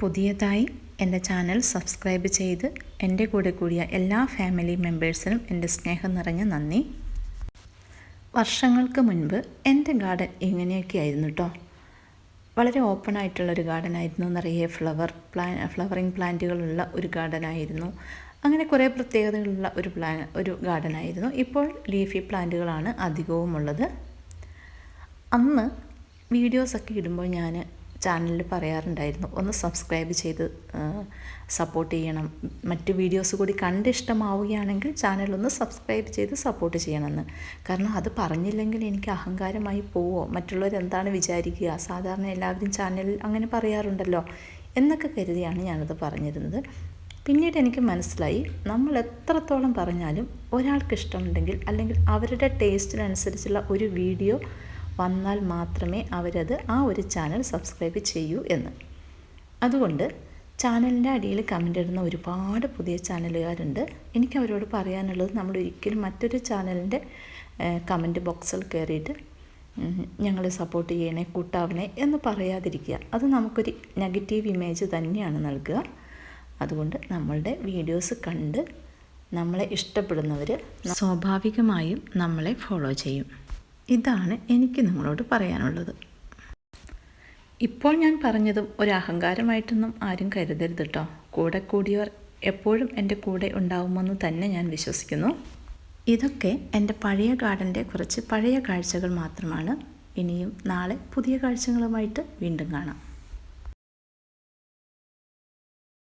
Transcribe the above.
പുതിയതായി എന്റെ channel subscribe ചെയ്ത് എന്റെ കൂടെ കൂടിയ എല്ലാ ഫാമിലി മെമ്പേഴ്സിനും എന്റെ സ്നേഹം നിറഞ്ഞ നന്ദി. വർഷങ്ങൾക്ക് മുൻപ് എന്റെ ഗാർഡൻ ഇങ്ങനെയൊക്കെ ആയിരുന്നു കേട്ടോ വളരെ ഓപ്പൺ ആയിട്ടുള്ളൊരു ഗാർഡൻ ആയിരുന്നു നിറയെ ഫ്ലവർ പ്ലാൻ ഫ്ലവറിങ് പ്ലാന്റുകളുള്ള ഒരു ഗാർഡൻ ആയിരുന്നു അങ്ങനെ കുറേ പ്രത്യേകതകളുള്ള ഒരു പ്ലാൻ ഒരു ഗാർഡൻ ആയിരുന്നു ഇപ്പോൾ ലീഫി പ്ലാന്റുകളാണ് അധികവും ഉള്ളത് അന്ന് വീഡിയോസൊക്കെ ഇടുമ്പോൾ ഞാൻ ചാനലിൽ പറയാറുണ്ടായിരുന്നു. ഒന്ന് സബ്സ്ക്രൈബ് ചെയ്ത് സപ്പോർട്ട് ചെയ്യണം. മറ്റ് വീഡിയോസ് കൂടി കണ്ട് ഇഷ്ടമാവുകയാണെങ്കിൽ ചാനൽ ഒന്ന് സബ്സ്ക്രൈബ് ചെയ്ത് സപ്പോർട്ട് ചെയ്യണമെന്ന്. കാരണം അത് പറഞ്ഞില്ലെങ്കിൽ എനിക്ക് അഹങ്കാരമായി പോവോ? മറ്റുള്ളവർ എന്താണ് വിചാരിക്കുക? സാധാരണ എല്ലാവരും ചാനലിൽ അങ്ങനെ പറയാറുണ്ടല്ലോ എന്നൊക്കെ കരുതിയാണ് ഞാനത് പറഞ്ഞിരുന്നത്. പിന്നീട് എനിക്ക് മനസ്സിലായി നമ്മൾ എത്രത്തോളം പറഞ്ഞാലും ഒരാൾക്ക് ഇഷ്ടമുണ്ടെങ്കിൽ അല്ലെങ്കിൽ അവരുടെ ടേസ്റ്റിനനുസരിച്ചുള്ള ഒരു വീഡിയോ വന്നാൽ മാത്രമേ അവരത് ആ ഒരു ചാനൽ സബ്സ്ക്രൈബ് ചെയ്യൂ എന്ന്. അതുകൊണ്ട് ചാനലിന്റെ അടിയിൽ കമന്റ് ഇടുന്ന ഒരുപാട് പുതിയ ചാനലുകാരുണ്ട്. എനിക്ക് അവരോട് പറയാനുള്ളത് നമ്മൾ ഒരിക്കലും മറ്റൊരു ചാനലിന്റെ കമന്റ് ബോക്സിൽ കയറിയിട്ട് ഞങ്ങളെ സപ്പോർട്ട് ചെയ്യണേ കൂട്ടാവണേ എന്ന് പറയാതിരിക്കുക. അത് നമുക്കൊരു നെഗറ്റീവ് ഇമേജ് തന്നെയാണ് നൽകുക. അതുകൊണ്ട് നമ്മളുടെ വീഡിയോസ് കണ്ട് നമ്മളെ ഇഷ്ടപ്പെടുന്നവർ സ്വാഭാവികമായും നമ്മളെ ഫോളോ ചെയ്യും. ഇതാണ് എനിക്ക് നിങ്ങളോട് പറയാനുള്ളത്. ഇപ്പോൾ ഞാൻ പറഞ്ഞതും ഒരു അഹങ്കാരമായിട്ടൊന്നും ആരും കരുതരുത് കേട്ടോ കൂടെ കൂടിയവർ എപ്പോഴും എന്റെ കൂടെ ഉണ്ടാവുമെന്ന് തന്നെ ഞാൻ വിശ്വസിക്കുന്നു. ഇതൊക്കെ എന്റെ പഴയ ഗാർഡന്റെ കുറച്ച് പഴയ കാഴ്ചകൾ മാത്രമാണ്. ഇനിയും നാളെ പുതിയ കാഴ്ചകളുമായിട്ട് വീണ്ടും കാണാം.